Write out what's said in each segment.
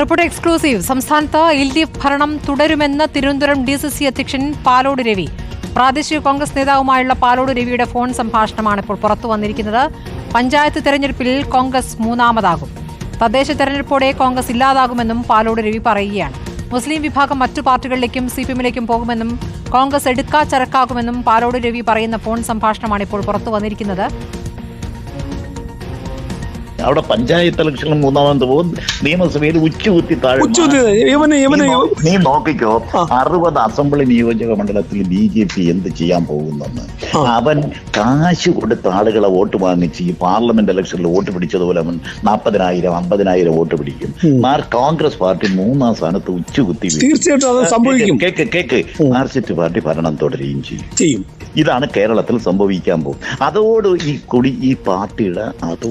Report exclusive. സംസ്ഥാനത്ത് L D F ഭരണം തുടരുമെന്ന് തിരുവനന്തപുരം ഡി സി സി അധ്യക്ഷൻ പാലോട് രവി. പ്രാദേശിക കോൺഗ്രസ് നേതാവുമായുള്ള പാലോട് രവിയുടെ ഫോൺ സംഭാഷണമാണ് ഇപ്പോൾ പുറത്തു വന്നിരിക്കുന്നത്. പഞ്ചായത്ത് തെരഞ്ഞെടുപ്പിൽ കോൺഗ്രസ് മൂന്നാമതാകും. തദ്ദേശ തെരഞ്ഞെടുപ്പോടെ കോൺഗ്രസ് ഇല്ലാതാകുമെന്നും പാലോട് രവി പറയുകയാണ്. മുസ്ലിം വിഭാഗം മറ്റു പാർട്ടികളിലേക്കും സി പി എമ്മിലേക്കും പോകുമെന്നും കോൺഗ്രസ് എടുക്കാ ചരക്കാകുമെന്നും പാലോട് രവി പറയുന്ന ഫോൺ സംഭാഷണമാണ് ഇപ്പോൾ പുറത്തു വന്നിരിക്കുന്നത്. അവിടെ പഞ്ചായത്ത് ഇലക്ഷനിൽ മൂന്നാമത് പോകും. നിയമസഭയിൽ ഉച്ചകുത്തി താഴെ നീ നോക്കിക്കോ അറുപത് അസംബ്ലി നിയോജക മണ്ഡലത്തിൽ ബി ജെ പി എന്ത് ചെയ്യാൻ പോകുന്നെന്ന്. അവൻ കാശ് കൊടുത്ത ആളുകളെ വോട്ട് വാങ്ങിച്ച് ഈ പാർലമെന്റ് ഇലക്ഷനിൽ വോട്ട് പിടിച്ചതുപോലെ അവൻ നാൽപ്പതിനായിരം അമ്പതിനായിരം വോട്ട് പിടിക്കും. കോൺഗ്രസ് പാർട്ടി മൂന്നാം സ്ഥാനത്ത് ഉച്ചകുത്തി. തീർച്ചയായിട്ടും സംഭവിക്കും. കേക്ക് കേക്ക് മാർസിസ്റ്റ് പാർട്ടി ഭരണം തുടരുകയും ചെയ്യും. ഇതാണ് കേരളത്തിൽ സംഭവിക്കാൻ പോകും അതോട് ഈ കുടി ഈ പാർട്ടിയുടെ അതോ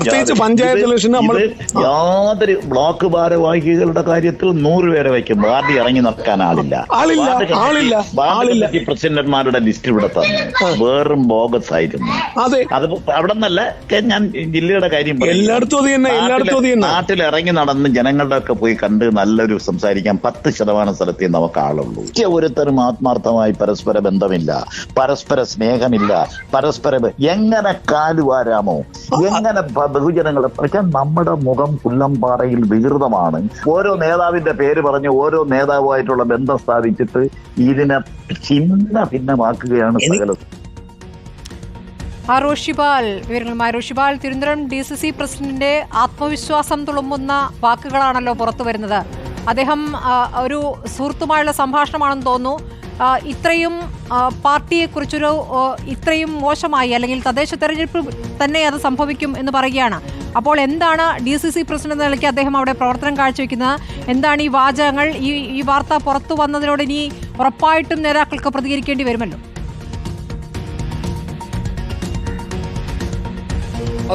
പ്രത്യേകിച്ച് പഞ്ചായത്ത് ഇലക്ഷൻ നമ്മൾ യാതൊരു ബ്ലോക്ക് ഭാരവാഹികളുടെ കാര്യത്തിൽ നൂറ് പേരെ വയ്ക്കും. വാർഡ് ഇറങ്ങി നടക്കാൻ ആളില്ല. ആളില്ല. കമ്മിറ്റി ലിസ്റ്റ് ഇവിടെ തന്നെ. വേറും ബോഗസ് ആയിരുന്നു. അതെ. അത് അവിടെ നിന്നല്ല ഞാൻ ജില്ലയുടെ കാര്യം. എല്ലായിടത്തും എല്ലായിടത്തും നാട്ടിൽ ഇറങ്ങി നടന്ന് ജനങ്ങളുടെ ഒക്കെ പോയി കണ്ട് നല്ലൊരു സംസാരിക്കാൻ പത്ത് ശതമാനം സ്ഥലത്തേ നമുക്ക് ആളുള്ളൂ. ഒരുത്തരും ആത്മാർത്ഥമായി പരസ്പര ബന്ധമില്ല പരസ്പര സ്നേഹമില്ല പരസ്പര എങ്ങനെ കാലുവാരാമോ? എങ്ങനെ ബഹുജനങ്ങളെ പക്ഷെ നമ്മുടെ മുഖം പുല്ലംപാറയിൽ വികൃതമാണ്. ഓരോ നേതാവിന്റെ പേര് പറഞ്ഞ് ഓരോ നേതാവുമായിട്ടുള്ള ബന്ധം സ്ഥാപിച്ചിട്ട് ഇതിനെ ചിന്ന ഭിന്നമാക്കുകയാണ് സകലത് ആ റോഷിപാൽ വിവരങ്ങളുമായി Roshipal Thiruvananthapuram D C C പ്രസിഡന്റിന്റെ ആത്മവിശ്വാസം തുളുമ്പുന്ന വാക്കുകളാണല്ലോ പുറത്തു വരുന്നത്. അദ്ദേഹം ഒരു സുഹൃത്തുമായുള്ള സംഭാഷണമാണെന്ന് തോന്നുന്നു. ഇത്രയും പാർട്ടിയെക്കുറിച്ചൊരു ഇത്രയും മോശമായി അല്ലെങ്കിൽ തദ്ദേശ തെരഞ്ഞെടുപ്പ് തന്നെ അത് സംഭവിക്കും എന്ന് പറയുകയാണ്. അപ്പോൾ എന്താണ് ഡി സി സി പ്രസിഡന്റ് നിലയ്ക്ക് അദ്ദേഹം അവിടെ പ്രവർത്തനം കാഴ്ചവെക്കുന്നത്? എന്താണ് ഈ വാചകങ്ങൾ? ഈ ഈ വാർത്ത പുറത്തു വന്നതിനോട് ഇനി ഉറപ്പായിട്ടും നേതാക്കൾക്ക് പ്രതികരിക്കേണ്ടി വരുമല്ലോ.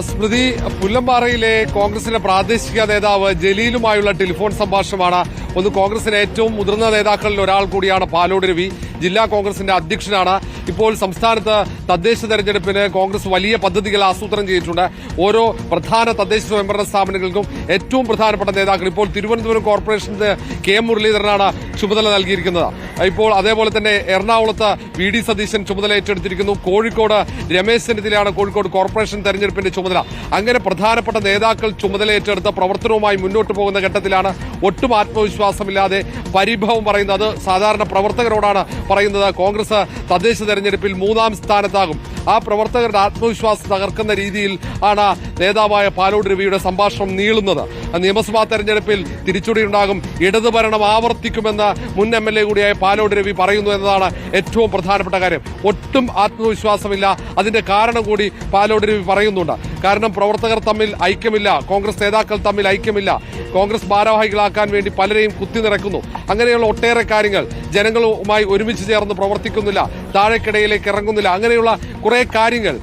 സ്മൃതി പുല്ലമ്പാറയിലെ കോൺഗ്രസിന്റെ പ്രാദേശിക നേതാവ് ജലീലുമായുള്ള ടെലിഫോൺ സംഭാഷണമാണ് ഒന്ന് കോൺഗ്രസിലെ ഏറ്റവും മുതിർന്ന നേതാക്കളിൽ ഒരാൾ കൂടിയാണ് പാലോട് രവി. ജില്ലാ കോൺഗ്രസിന്റെ അധ്യക്ഷനാണ്. ഇപ്പോൾ സംസ്ഥാനത്ത് തദ്ദേശ തെരഞ്ഞെടുപ്പിന് കോൺഗ്രസ് വലിയ പദ്ധതികൾ ആസൂത്രണം ചെയ്തിട്ടുണ്ട്. ഓരോ പ്രധാന തദ്ദേശ സ്വയംഭരണ സ്ഥാപനങ്ങൾക്കും ഏറ്റവും പ്രധാനപ്പെട്ട നേതാക്കൾ ഇപ്പോൾ തിരുവനന്തപുരം കോർപ്പറേഷന്റെ കെ മുരളീധരനാണ് ചുമതല നൽകിയിരിക്കുന്നത്. ഇപ്പോൾ അതേപോലെ തന്നെ എറണാകുളത്ത് വി ഡി സതീശൻ ചുമതല ഏറ്റെടുത്തിരിക്കുന്നു. കോഴിക്കോട് രമേശ് ചെന്നിത്തലയാണ് കോഴിക്കോട് കോർപ്പറേഷൻ തെരഞ്ഞെടുപ്പിന്റെ ചുമതല. അങ്ങനെ പ്രധാനപ്പെട്ട നേതാക്കൾ ചുമതല ഏറ്റെടുത്ത പ്രവർത്തനവുമായി മുന്നോട്ട് പോകുന്ന ഘട്ടത്തിലാണ് ഒട്ടും ആത്മവിശ്വാസമില്ലാതെ പരിഭവം പറയുന്നത്. സാധാരണ പ്രവർത്തകരോടാണ് പറയുന്നത്. കോൺഗ്രസ് തദ്ദേശ തെരഞ്ഞെടുപ്പിൽ മൂന്നാം സ്ഥാനത്താകും. ആ പ്രവർത്തകരുടെ ആത്മവിശ്വാസം തകർക്കുന്ന രീതിയിൽ ആണ് നേതാവായ പാലോട് രവിയുടെ സംഭാഷണം നീളുന്നത്. നിയമസഭാ തെരഞ്ഞെടുപ്പിൽ തിരിച്ചുടിയുണ്ടാകും. ഇടതുഭരണം ഭരണം ആവർത്തിക്കുമെന്ന് മുൻ എം എൽ എ കൂടിയായ പാലോട് രവി പറയുന്നു എന്നതാണ് ഏറ്റവും പ്രധാനപ്പെട്ട കാര്യം. ഒട്ടും ആത്മവിശ്വാസമില്ല. അതിന്റെ കാരണം കൂടി പാലോട് രവി പറയുന്നുണ്ട്. കാരണം പ്രവർത്തകർ തമ്മിൽ ഐക്യമില്ല കോൺഗ്രസ് നേതാക്കൾ തമ്മിൽ ഐക്യമില്ല. കോൺഗ്രസ് ഭാരവാഹികളാക്കാൻ വേണ്ടി പലരെയും കുത്തി നിറക്കുന്നു അങ്ങനെയുള്ള ഒട്ടേറെ കാര്യങ്ങൾ ജനങ്ങളുമായി ഒരുമിച്ച് ചേർന്ന് പ്രവർത്തിക്കുന്നില്ല താഴേക്കിടയിലേക്ക് ഇറങ്ങുന്നില്ല. അങ്ങനെയുള്ള കുറെ കാര്യങ്ങൾ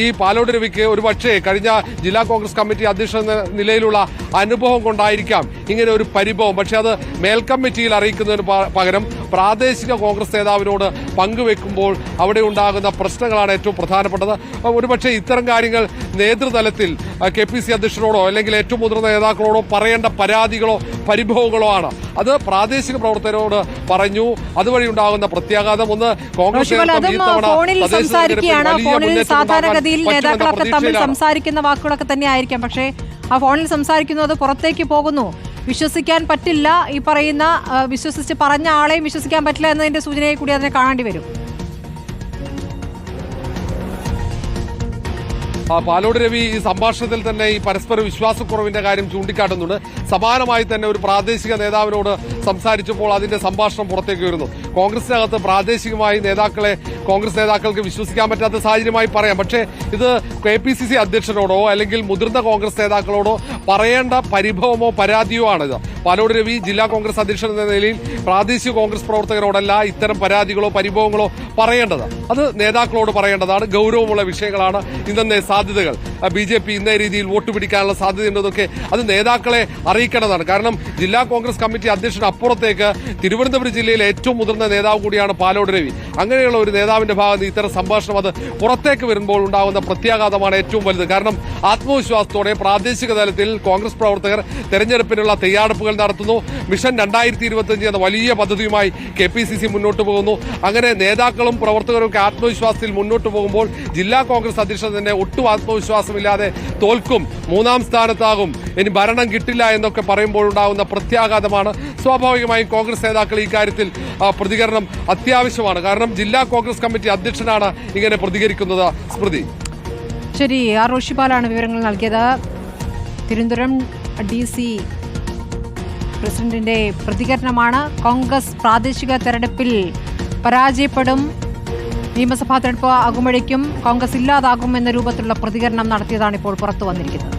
ഈ പാലോട് രവിക്ക് ഒരു പക്ഷേ കഴിഞ്ഞ ജില്ലാ കോൺഗ്രസ് കമ്മിറ്റി അധ്യക്ഷ നിലയിലുള്ള അനുഭവം കൊണ്ടായിരിക്കാം ഇങ്ങനെ ഒരു പരിഭവം. പക്ഷെ അത് മേൽക്കമ്മിറ്റിയിൽ അറിയിക്കുന്നതിന് പകരം പ്രാദേശിക കോൺഗ്രസ് നേതാവിനോട് പങ്കുവെക്കുമ്പോൾ അവിടെ ഉണ്ടാകുന്ന പ്രശ്നങ്ങളാണ് ഏറ്റവും പ്രധാനപ്പെട്ടത്. ഒരുപക്ഷെ ഇത്തരം കാര്യങ്ങൾ നേതൃതലത്തിൽ കെ പി സി അധ്യക്ഷനോടോ അല്ലെങ്കിൽ ഏറ്റവും മുതിർന്ന നേതാക്കളോടോ പറയേണ്ട പരാതികളോ പരിഭവങ്ങളോ ആണ്. അത് പ്രാദേശിക പ്രവർത്തകരോട് പറഞ്ഞു. അതുവഴി ഉണ്ടാകുന്ന പ്രത്യാഘാതം ഒന്ന് കോൺഗ്രസ് സാധാരണഗതിയിൽ നേതാക്കളൊക്കെ തമ്മിൽ. സംസാരിക്കുന്ന വാക്കുകളൊക്കെ തന്നെ ആയിരിക്കാം പക്ഷേ ആ ഫോണിൽ സംസാരിക്കുന്നത് പുറത്തേക്ക് പോകുന്നു. വിശ്വസിക്കാൻ പറ്റില്ല ഈ പറയുന്ന വിശ്വസിച്ച് പറഞ്ഞ ആളെയും വിശ്വസിക്കാൻ പറ്റില്ല എന്നതിന്റെ സൂചനയെ കൂടി അതിനെ കാണേണ്ടി വരും. പാലോട് രവി ഈ സംഭാഷണത്തിൽ തന്നെ ഈ പരസ്പര വിശ്വാസക്കുറവിന്റെ കാര്യം ചൂണ്ടിക്കാട്ടുന്നുണ്ട്. സമാനമായി തന്നെ ഒരു പ്രാദേശിക നേതാവിനോട് സംസാരിച്ചപ്പോൾ അതിന്റെ സംഭാഷണം പുറത്തേക്ക് വരുന്നു. കോൺഗ്രസിനകത്ത് പ്രാദേശികമായി നേതാക്കളെ കോൺഗ്രസ് നേതാക്കൾക്ക് വിശ്വസിക്കാൻ പറ്റാത്ത സാഹചര്യമായി പറയാം. പക്ഷേ ഇത് കെ പി സി സി അധ്യക്ഷനോടോ അല്ലെങ്കിൽ മുതിർന്ന കോൺഗ്രസ് നേതാക്കളോടോ പറയേണ്ട പരിഭവമോ പരാതിയോ ആണിത്. പാലോട് രവി ജില്ലാ കോൺഗ്രസ് അധ്യക്ഷൻ എന്ന നിലയിൽ പ്രാദേശിക കോൺഗ്രസ് പ്രവർത്തകരോടല്ല ഇത്തരം പരാതികളോ പരിഭവങ്ങളോ പറയേണ്ടത്. അത് നേതാക്കളോട് പറയേണ്ടതാണ്. ഗൗരവമുള്ള വിഷയങ്ങളാണ് ഇന്നത്തെ സാധ്യതകൾ. ബി ജെ പി ഇന്ന രീതിയിൽ വോട്ട് പിടിക്കാനുള്ള സാധ്യതയുണ്ടെന്നൊക്കെ അത് നേതാക്കളെ അറിയിക്കേണ്ടതാണ്. കാരണം ജില്ലാ കോൺഗ്രസ് കമ്മിറ്റി അധ്യക്ഷൻ അപ്പുറത്തേക്ക് തിരുവനന്തപുരം ജില്ലയിലെ ഏറ്റവും മുതിർന്ന നേതാവ് കൂടിയാണ് പാലോട് രവി. അങ്ങനെയുള്ള ഒരു നേതാവിന്റെ ഭാഗത്ത് ഇത്തരം സംഭാഷണം അത് പുറത്തേക്ക് വരുമ്പോൾ ഉണ്ടാകുന്ന പ്രത്യാഘാതമാണ് ഏറ്റവും വലുത്. കാരണം ആത്മവിശ്വാസത്തോടെ പ്രാദേശിക തലത്തിൽ കോൺഗ്രസ് പ്രവർത്തകർ തെരഞ്ഞെടുപ്പിനുള്ള തയ്യാറെടുപ്പുകൾ നടത്തുന്നു. മിഷൻ രണ്ടായിരത്തി ഇരുപത്തിയഞ്ച് എന്ന വലിയ പദ്ധതിയുമായി കെ പി സി സി മുന്നോട്ട് പോകുന്നു. അങ്ങനെ നേതാക്കളും പ്രവർത്തകരും ഒക്കെ ആത്മവിശ്വാസത്തിൽ മുന്നോട്ട് പോകുമ്പോൾ ജില്ലാ കോൺഗ്രസ് അധ്യക്ഷൻ തന്നെ ഒട്ടും ആത്മവിശ്വാസമില്ലാതെ തോൽക്കും. മൂന്നാം സ്ഥാനത്താകും. ഇനി ഭരണം കിട്ടില്ല എന്നൊക്കെ പറയുമ്പോൾ ഉണ്ടാകുന്ന പ്രത്യാഘാതമാണ്. സ്വാഭാവികമായും കോൺഗ്രസ് നേതാക്കൾ ഈ കാര്യത്തിൽ പ്രതികരണം അത്യാവശ്യമാണ്. കാരണം ജില്ലാ കോൺഗ്രസ് കമ്മിറ്റി അധ്യക്ഷനാണ് ഇങ്ങനെ പ്രതികരിക്കുന്നത്. സ്മൃതി. ശരി ആർ റോഷിപാലാണ് വിവരങ്ങൾ നൽകിയത്. തിരുവനന്തപുരം ഡി സി പ്രസിഡന്റിന്റെ പ്രതികരണമാണ്. കോൺഗ്രസ് പ്രാദേശിക തെരഞ്ഞെടുപ്പിൽ പരാജയപ്പെടും. നിയമസഭാ തെരഞ്ഞെടുപ്പ് ആകുമ്പോഴേക്കും കോൺഗ്രസ് ഇല്ലാതാകും എന്ന രൂപത്തിലുള്ള പ്രതികരണം നടത്തിയതാണ് ഇപ്പോൾ പുറത്തു വന്നിരിക്കുന്നത്.